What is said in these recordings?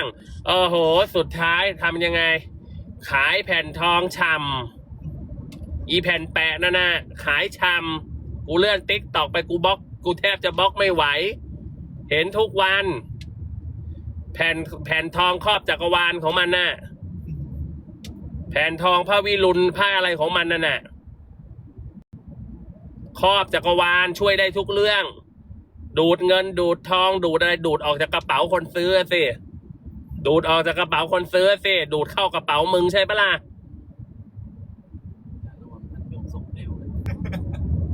างโอ้โห สุดท้ายทำยังไง ขายแผ่นทองชำอีแผ่นแปะนั่นน่ะขายชำกูเลื่อนติ๊กตอกไปกูบล็อก กูแทบจะบล็อกไม่ไหว เห็นทุกวัน แผ่นแผ่นทองครอบจักรวาลของมันน่ะ แผ่นทองพระวิรุณผ้าอะไรของมันนั่นน่ะ ครอบจักรวาลช่วยได้ทุกเรื่อง ดูดเงินดูดทองดูดอะไรดูดออกจากกระเป๋าคนซื้อสิ ดูดออกจากกระเป๋าคนซื้อสิดูดเข้ากระเป๋ามึงใช่ปะล่ะ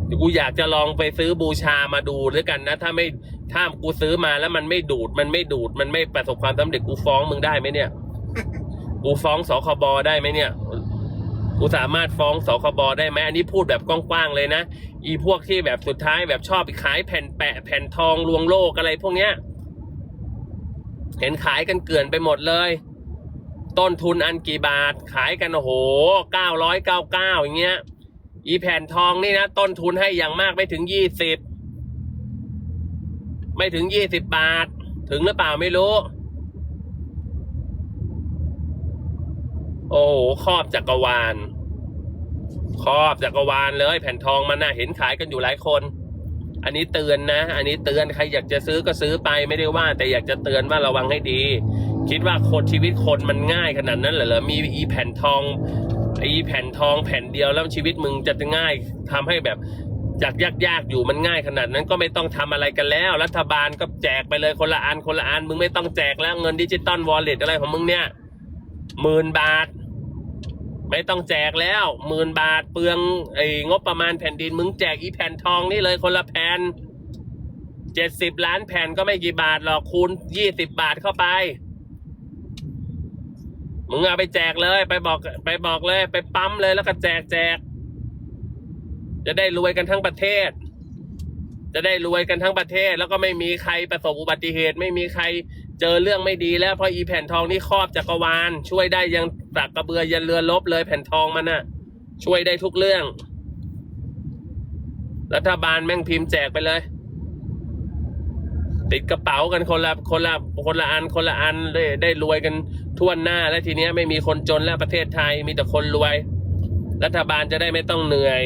เดี๋ยวกูอยากจะลองไปซื้อบูชามาดูด้วยกันนะ ถ้าไม่ถ้ากูซื้อมาแล้วมันไม่ดูด มันไม่ดูด มันไม่ประสบความสำเร็จกูฟ้องมึงได้ไหมเนี่ย กูฟ้องสคบได้ไหมเนี่ย กูสามารถฟ้องสคบได้ไหมอันนี้พูดแบบกว้างๆเลยนะ อีพวกที่แบบสุดท้ายแบบชอบขายแผ่นแปะแผ่นทองลวงโลกอะไรพวกเนี้ย เห็นขายกันเกลื่อนไปหมดเลย ต้นทุนอันกี่บาท ขายกันโอ้โหเก้าร้อยเก้าเก้าอย่างเงี้ย อีแผ่นทองนี่นะ ต้นทุนให้อย่างมากไม่ถึงยี่สิบไม่ถึงยี่สิบบาท ถึงหรือเปล่าไม่รู้ โอ้โหครอบจักรวาลครอบจักรวาลเลย แผ่นทองมันน่ะเห็นขายกันอยู่หลายคน อันนี้เตือนนะ อันนี้เตือนใครอยากจะซื้อก็ซื้อไปไม่ได้ว่า แต่อยากจะเตือนว่าระวังให้ดี คิดว่าคนชีวิตคนมันง่ายขนาดนั้นเหรอเหรอมีอีแผ่นทองอีแผ่นทองแผ่นเดียวแล้วชีวิตมึงจะง่ายทำให้แบบจากยากๆอยู่มันง่ายขนาดนั้นก็ไม่ต้องทำอะไรกันแล้ว รัฐบาลก็แจกไปเลยคนละอันคนละอันมึงไม่ต้องแจกแล้วเงินดิจิตอลวอลเล็ตอะไรของมึงเนี่ยหมื่นบาท ไม่ต้องแจกแล้วหมื่นบาทเปลืองไอ้งบประมาณแผ่นดินมึงแจกอีแผ่นทองนี่เลยคนละแผ่นเจ็ดสิบล้านแผ่นก็ไม่กี่บาทหรอกคูณยี่สิบบาทเข้าไป มึงเอาไปแจกเลย ไปบอกไปบอกเลย ไปปั๊มเลยแล้วก็แจกแจก จะได้รวยกันทั้งประเทศ จะได้รวยกันทั้งประเทศ แล้วก็ไม่มีใครประสบอุบัติเหตุ ไม่มีใคร เจอเรื่องไม่ดีแล้วเพราะอีแผ่นทองนี่ครอบจักรวาล ช่วยได้ยังสักกระเบือยันเรือลบเลยแผ่นทองมันน่ะ ช่วยได้ทุกเรื่อง รัฐบาลแม่งพิมพ์แจกไปเลย ติดกระเป๋ากันคนละคนละคนละอันคนละอันได้ได้รวยกันทั่วหน้า แล้วทีเนี้ยไม่มีคนจนแล้วประเทศไทยมีแต่คนรวย รัฐบาลจะได้ไม่ต้องเหนื่อย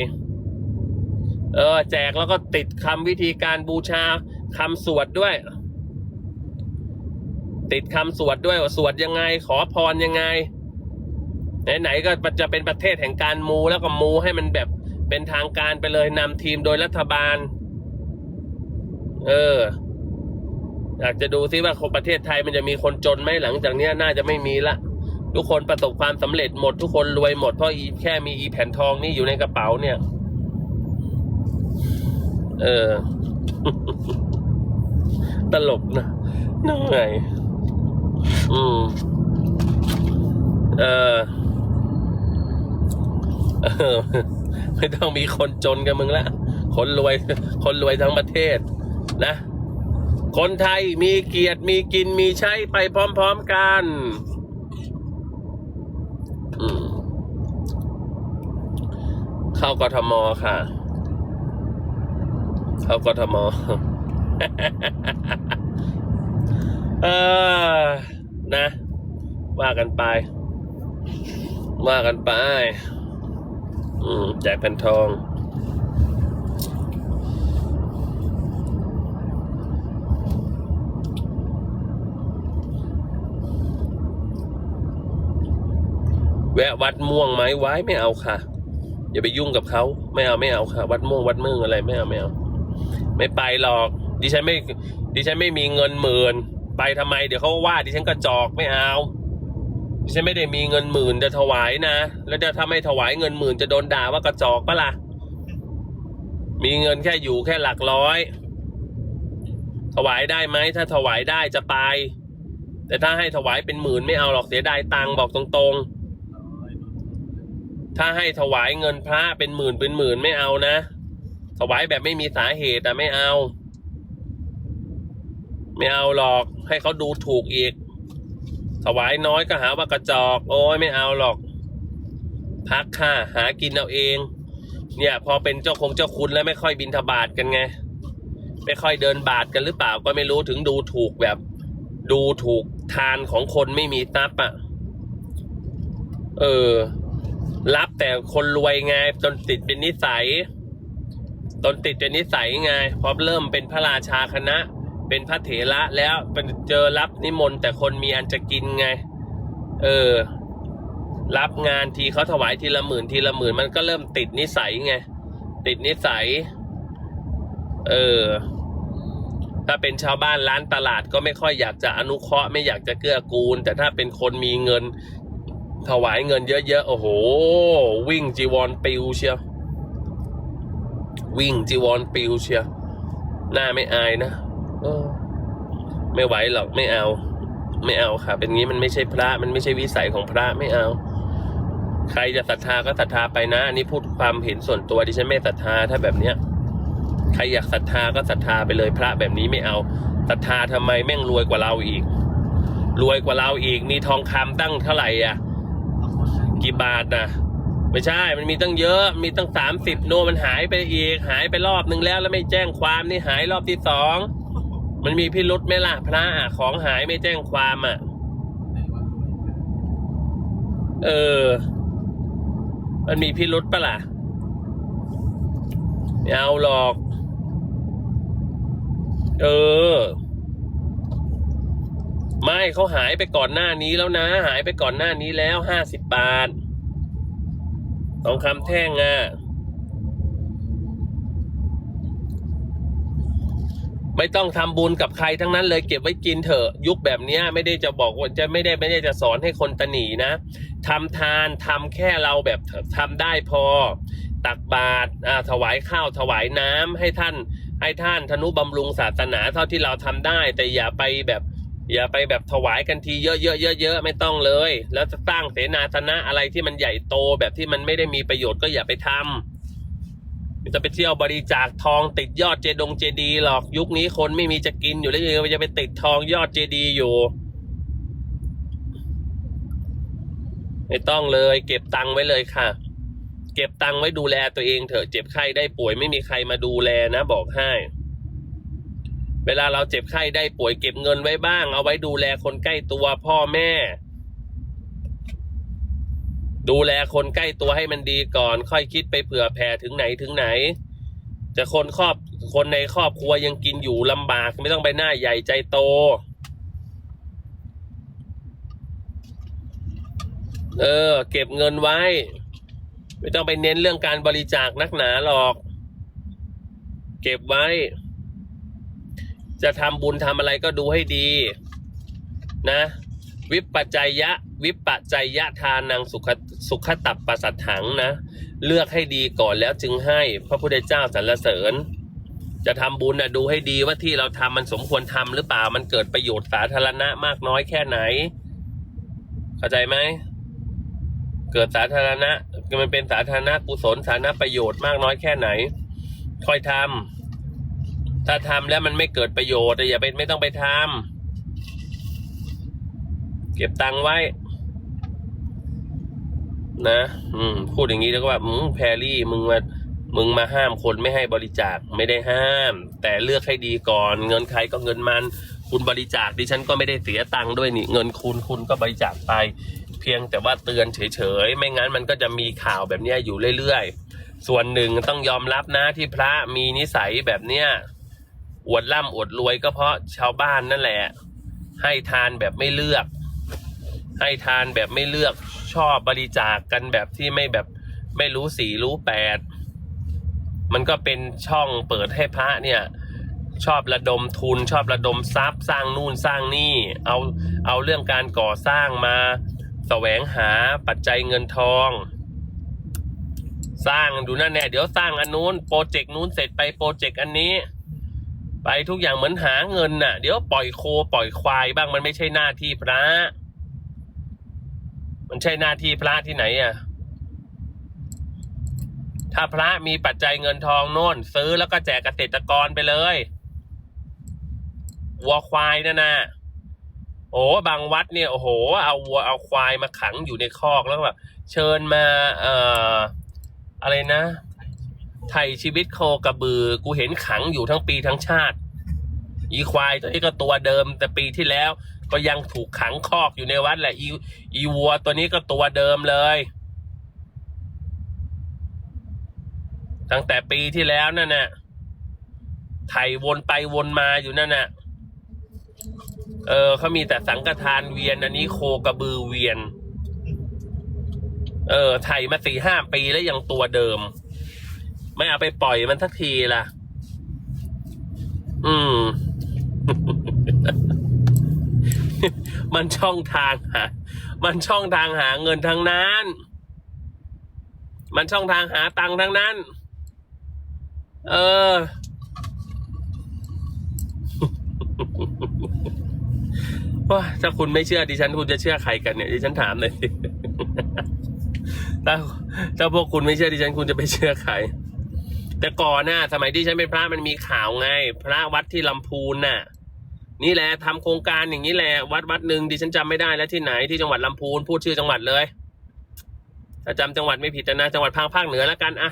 เออ แจกแล้วก็ติดคำวิธีการบูชาคำสวดด้วย ติดคำสวดด้วยว่าสวดยังไง ขอพรยังไง ไหนๆก็จะเป็นประเทศแห่งการมูแล้วก็มูให้มันแบบเป็นทางการไปเลยนำทีมโดยรัฐบาล เอออยากจะดูซิว่าคนประเทศไทยมันจะมีคนจนไหมหลังจากนี้น่าจะไม่มีละทุกคนประสบความสำเร็จหมด ทุกคนรวยหมดเพราะอีแค่มีอีแผ่นทองนี่อยู่ในกระเป๋าเนี่ย เออ ตลกนะนั่งไง อืมเออเออ ไม่ต้องมีคนจนกับมึงละ คนรวย คนรวยทั้งประเทศ นะ คนไทยมีเกียรติมีกินมีใช้ไปพร้อมๆกันอืมเข้ากทมค่ะ เข้ากทม เออ นะ ว่ากันไป ว่ากันไป อืมแจกแผ่นทอง แวะวัดม่วงไหมไว้ไม่เอาค่ะ อย่าไปยุ่งกับเขาไม่เอาไม่เอาค่ะ วัดม่วงวัดมึงอะไรไม่เอาไม่เอา ไม่ไปหรอก ดิฉันไม่ดิฉันไม่มีเงินหมื่น ไปทำไมเดี๋ยวเขาว่าดิฉันกระจอกไม่เอาดิฉันไม่ได้มีเงินหมื่นจะถวายนะ แล้วจะถ้าไม่ถวายเงินหมื่นจะโดนด่าว่ากระจอกปะล่ะ มีเงินแค่อยู่แค่หลักร้อย ถวายได้ไหมถ้าถวายได้จะไป แต่ถ้าให้ถวายเป็นหมื่นไม่เอาหรอกเสียดายตังค์บอกตรงๆ ถ้าให้ถวายเงินพระเป็นหมื่นเป็นหมื่นไม่เอานะ ถวายแบบไม่มีสาเหตุแต่ไม่เอา ไม่เอาหรอก ให้เขาดูถูกอีก ถวายน้อยก็หาว่ากระจอก โอ้ยไม่เอาหรอก พักค่ะ หากินเอาเอง เนี่ยพอเป็นเจ้าคงเจ้าคุณแล้วไม่ค่อยบินทบาทกันไง ไม่ค่อยเดินบาทกันหรือเปล่าก็ไม่รู้ถึงดูถูกแบบ ดูถูกทานของคนไม่มีทรัพย์อะ เออ รับแต่คนรวยไงจนติดเป็นนิสัยตนติดเป็นนิสัยไงพอเริ่มเป็นพระราชาคณะ เป็นพระเถระแล้วเป็นเจอรับนิมนต์แต่คนมีอันจะกินไง เออ รับงานทีเขาถวายทีละหมื่นทีละหมื่นมันก็เริ่มติดนิสัยไง ติดนิสัย เออ ถ้าเป็นชาวบ้านร้านตลาดก็ไม่ค่อยอยากจะอนุเคราะห์ไม่อยากจะเกื้อกูล แต่ถ้าเป็นคนมีเงิน ถวายเงินเยอะๆโอ้โห วิ่งจีวรปิวเชียววิ่งจีวรปิวเชียวหน้าไม่อายนะ ไม่ไหวหรอกไม่เอา ไม่เอาค่ะ เป็นงี้มันไม่ใช่พระ มันไม่ใช่วิสัยของพระไม่เอา ใครจะศรัทธาก็ศรัทธาไปนะ อันนี้พูดความเห็นส่วนตัวดิฉันไม่ศรัทธาถ้าแบบเนี้ยใครอยากศรัทธาก็ศรัทธาไปเลยพระแบบนี้ไม่เอาศรัทธาทำไมแม่งรวยกว่าเราอีก รวยกว่าเราอีก มีทองคำตั้งเท่าไหร่อะ กี่บาทนะไม่ใช่ มันมีตั้งเยอะ มีตั้งสามสิบโนมันหายไปอีก หายไปรอบนึงแล้วแล้วไม่แจ้งความนี่หายรอบที่สอง มันมีพิรุษไหมล่ะพระอะของหายไม่แจ้งความอะ เออ มันมีพิรุษปะล่ะไม่เอาหรอก เออ ไม่เขาหายไปก่อนหน้านี้แล้วนะ หายไปก่อนหน้านี้แล้วห้าสิบบาททองคำแท่งอะ ไม่ต้องทำบุญกับใครทั้งนั้นเลยเก็บไว้กินเถอะ ยุคแบบนี้ไม่ได้จะบอกว่าจะไม่ได้ไม่ได้จะสอนให้คนตะหนีนะทำทานทำแค่เราแบบทำได้พอ ตักบาตรอ่าถวายข้าวถวายน้ำให้ท่านให้ท่านธนุบำรุงศาสนาเท่าที่เราทำได้ แต่อย่าไปแบบอย่าไปแบบถวายกันทีเยอะๆเยอะๆไม่ต้องเลย แล้วจะสร้างเสนาสนะอะไรที่มันใหญ่โตแบบที่มันไม่ได้มีประโยชน์ก็อย่าไปทำไม่ จะไปเที่ยวบริจาคทองติดยอดเจดงเจดีหรอกยุคนี้คนไม่มีจะกินอยู่แล้วยังจะไปติดทองยอดเจดีอยู่ไม่ต้องเลย เก็บตังค์ไว้เลยค่ะ เก็บตังค์ไว้ดูแลตัวเองเถอะเจ็บไข้ได้ป่วยไม่มีใครมาดูแลนะบอกให้เวลาเราเจ็บไข้ได้ป่วยเก็บเงินไว้บ้าง เอาไว้ดูแลคนใกล้ตัวพ่อแม่ ดูแลคนใกล้ตัวให้มันดีก่อน ค่อยคิดไปเผื่อแผ่ถึงไหนถึงไหน จะคนครอบคนในครอบครัวยังกินอยู่ลำบาก ไม่ต้องไปหน้าใหญ่ใจโต เออ เก็บเงินไว้ ไม่ต้องไปเน้นเรื่องการบริจาคนักหนาหรอก เก็บไว้ จะทำบุญทำอะไรก็ดูให้ดี นะ วิปปัจจัยยะ วิปปัจจัยยะทานังสุขสุขตับประสัทถังนะ เลือกให้ดีก่อนแล้วจึงให้พระพุทธเจ้าสรรเสริญ จะทำบุญนะดูให้ดีว่าที่เราทำมันสมควรทำหรือเปล่ามันเกิดประโยชน์สาธารณะมากน้อยแค่ไหน เข้าใจไหมเกิดสาธารณะมันเป็นสาธารณะกุศลสาธารณประโยชน์มากน้อยแค่ไหนค่อยทำถ้าทำแล้วมันไม่เกิดประโยชน์อย่าไปไม่ต้องไปทำเก็บตังค์ไว้ นะอืมพูดอย่างนี้แล้วก็แบบอืมแพรรี่มึงมามึงมาห้ามคนไม่ให้บริจาคไม่ได้ห้าม แต่เลือกให้ดีก่อน เงินใครก็เงินมัน คุณบริจาคดิฉันก็ไม่ได้เสียตังค์ด้วยนี่เงินคุณคุณก็บริจาคไป เพียงแต่ว่าเตือนเฉยๆ ไม่งั้นมันก็จะมีข่าวแบบเนี้ยอยู่เรื่อยๆ ส่วนหนึ่งต้องยอมรับนะที่พระมีนิสัยแบบเนี้ยอวดร่ำอวดรวยก็เพราะชาวบ้านนั่นแหละ ให้ทานแบบไม่เลือก ให้ทานแบบไม่เลือก ชอบบริจาคกันแบบที่ไม่แบบไม่รู้สีรู้แปด มันก็เป็นช่องเปิดให้พระเนี่ย ชอบระดมทุน ชอบระดมทรัพย์ สร้างนู่นสร้างนี่ เอาเอาเรื่องการก่อสร้างมาแสวงหาปัจจัยเงินทอง สร้างดูนั่นแน่เดี๋ยวสร้างอันนู้นโปรเจกต์นู้นเสร็จไปโปรเจกต์อันนี้ ไปทุกอย่างเหมือนหาเงินน่ะ เดี๋ยวปล่อยโคปล่อยควายบ้างมันไม่ใช่หน้าที่พระ มันใช่หน้าที่พระที่ไหนอะ ถ้าพระมีปัจจัยเงินทองโน่น ซื้อแล้วก็แจกเกษตรกรไปเลยวัวควายนั่นนะโอ้บางวัดเนี่ยโอ้โห เอาวัวเอาควายมาขังอยู่ในคอกแล้วแบบเชิญมาเอ่ออะไรนะไถ่ชีวิตโคกระบือ กูเห็นขังอยู่ทั้งปีทั้งชาติ อีควายตัวนี้ก็ตัวเดิมแต่ปีที่แล้ว ก็ยังถูกขังคอกอยู่ในวัดแหละอีอีวัวตัวนี้ก็ตัวเดิมเลย ตั้งแต่ปีที่แล้วนั่นน่ะไถวนไปวนมาอยู่นั่นน่ะ เออเขามีแต่สังฆทานเวียน อันนี้โคกระบือเวียน เออไถมาสี่ห้าปีแล้วยังตัวเดิม ไม่เอาไปปล่อยมันสักทีล่ะ อืม มันช่องทางหา มันช่องทางหาเงินทั้งนั้น มันช่องทางหาตังค์ทั้งนั้น เออ ว่าถ้าคุณไม่เชื่อดิฉันคุณจะเชื่อใครกันเนี่ยดิฉันถามเลยสิถ้าถ้าพวกคุณไม่เชื่อดิฉันคุณจะไปเชื่อใคร แต่ก่อนน่ะ สมัยที่ฉันเป็นพระมันมีข่าวไง พระวัดที่ลำพูนน่ะ นี่แหละทำโครงการอย่างนี้แหละวัดวัดหนึ่งดิฉันจำไม่ได้แล้วที่ไหนที่จังหวัดลำพูนพูดชื่อจังหวัดเลยถ้าจำจังหวัดไม่ผิดนะจังหวัดภาคภาคเหนือแล้วกันอะ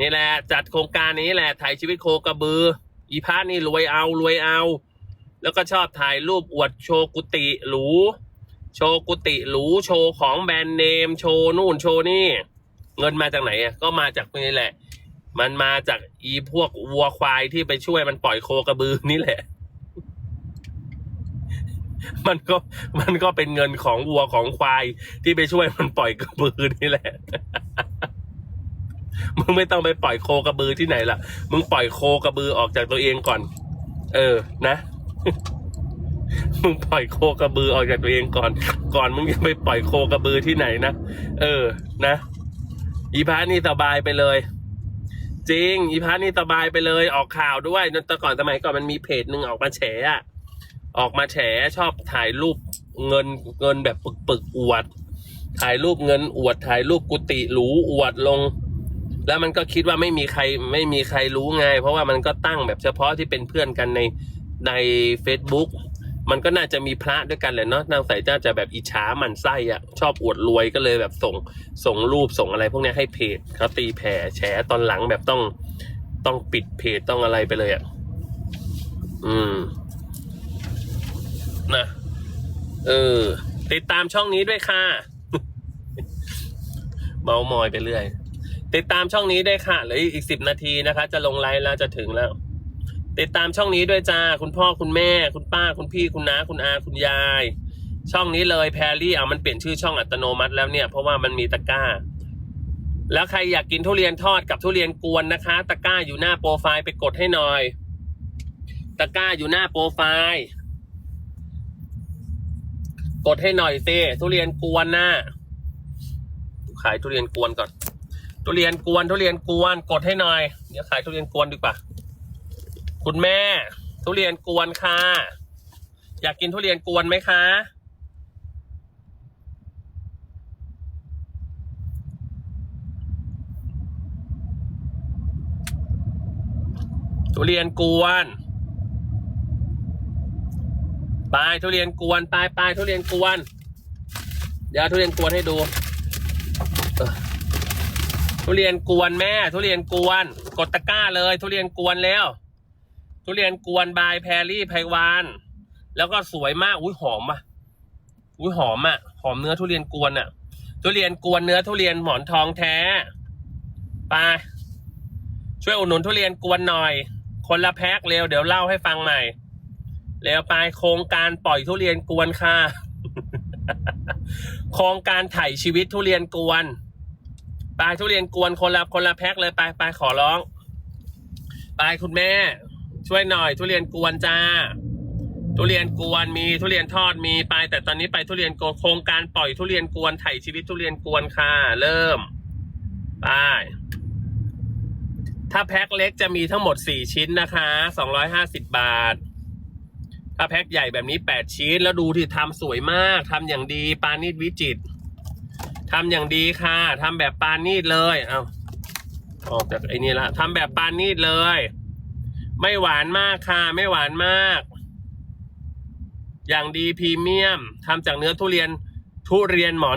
นี่แหละจัดโครงการนี้แหละถ่ายชีวิตโคกระบือ อีพระนี่รวยเอารวยเอา แล้วก็ชอบถ่ายรูปอวดโชว์กุฏิหรู โชว์กุฏิหรูโชว์ของแบรนด์เนม โชว์นู่นโชว์นี่ เงินมาจากไหนอะก็มาจากนี่แหละ มันมาจากอีพวกวัวควายที่ไปช่วยมันปล่อยโคกระบือนี่แหละ มันก็มันก็เป็นเงินของวัวของควายที่ไปช่วยมันปล่อยกระบือนี่แหละ มึงไม่ต้องไปปล่อยโคกระบือที่ไหนล่ะ มึงปล่อยโคกระบือออกจากตัวเองก่อน เออ นะ มึงปล่อยโคกระบือออกจากตัวเองก่อน ก่อนมึงจะไปปล่อยโคกระบือที่ไหนนะ เออ นะอีพานี่สบายไปเลยจริง อีพานี่สบายไปเลยออกข่าวด้วยแต่ก่อนสมัยก่อนมันมีเพจหนึ่งออกมาแฉอะ ออกมาแฉชอบถ่ายรูปเงินเงินแบบปึกปึกๆอวด ถ่ายรูปเงินอวด ถ่ายรูปกุฏิหรูอวดลง แล้วมันก็คิดว่าไม่มีใครไม่มีใครรู้ไง เพราะว่ามันก็ตั้งแบบเฉพาะที่เป็นเพื่อนกันในใน Facebook มันก็น่าจะมีพระด้วยกันแหละเนาะนางสายเจ้าจะแบบอิจฉามันไส้อะชอบอวดรวยก็เลยแบบส่งส่งรูปส่งอะไรพวกนี้ให้เพจเขาตีแผ่แฉตอนหลังแบบต้องต้องปิดเพจต้องอะไรไปเลยอะอืม นะ เออ ติดตามช่องนี้ด้วยค่ะ เมามอยไปเรื่อย ติดตามช่องนี้ด้วยค่ะเหลืออีกสิบนาทีนะคะ จะลงไลฟ์แล้วจะถึงแล้ว ติดตามช่องนี้ด้วยจ้า คุณพ่อคุณแม่ คุณป้าคุณพี่คุณน้าคุณอาคุณยาย ช่องนี้เลยแพรรี่อะมันเปลี่ยนชื่อช่องอัตโนมัติแล้วเนี่ย เพราะว่ามันมีตะกร้าแล้วใครอยากกินทุเรียนทอดกับทุเรียนกวนนะคะ ตะกร้าอยู่หน้าโปรไฟล์ไปกดให้หน่อย ตะกร้าอยู่หน้าโปรไฟล์ กดให้หน่อยสิทุเรียนกวนน่ะขายทุเรียนกวนก่อน ทุเรียนกวน ทุเรียนกวน กดให้หน่อย เดี๋ยวขายทุเรียนกวนดีกว่า คุณแม่ ทุเรียนกวนค่ะ อยากกินทุเรียนกวนไหมคะทุเรียนกวน ไปทุเรียนกวนไปไปทุเรียนกวน เดี๋ยวทุเรียนกวนให้ดูทุเรียนกวนแม่ ทุเรียนกวน กดตะกร้าเลย ทุเรียนกวนแล้ว ทุเรียนกวนบายแพรรี่ไพวานแล้วก็สวยมากอุ้ยหอมอะอุ้ยหอมอะหอมเนื้อทุเรียนกวนอะ ทุเรียนกวนเนื้อทุเรียนหมอนทองแท้ไปช่วยอุดหนุนทุเรียนกวนหน่อย คนละแพ็คเร็วเดี๋ยวเล่าให้ฟังใหม่ แล้วไปโครงการปล่อยทุเรียนกวนค่ะ โครงการไถ่ชีวิตทุเรียนกวนไปทุเรียนกวนคนละคนละแพ็คเลยไปไปขอร้องไปคุณแม่ ช่วยหน่อย ทุเรียนกวนจ้า ทุเรียนกวนมีทุเรียนทอดมีไปแต่ตอนนี้ไปทุเรียนกวนโครงการปล่อยทุเรียนกวนไถ่ชีวิตทุเรียนกวนค่ะ เริ่มไปถ้าแพ็คเล็กจะมีทั้งหมดสี่ชิ้นนะคะสองร้อยห้าสิบบาท ถ้าแพ็คใหญ่แบบนี้แปดชิ้น แล้วดูที่ทำสวยมากทำอย่างดีปานิดวิจิตทำอย่างดีค่ะทำแบบปานิดเลยเอาออกจากไอ้นี่ละทำแบบปานิดเลย ไม่หวานมากค่ะ ไม่หวานมาก อย่างดีพรีเมียมทำจากเนื้อทุเรียนทุเรียนหมอน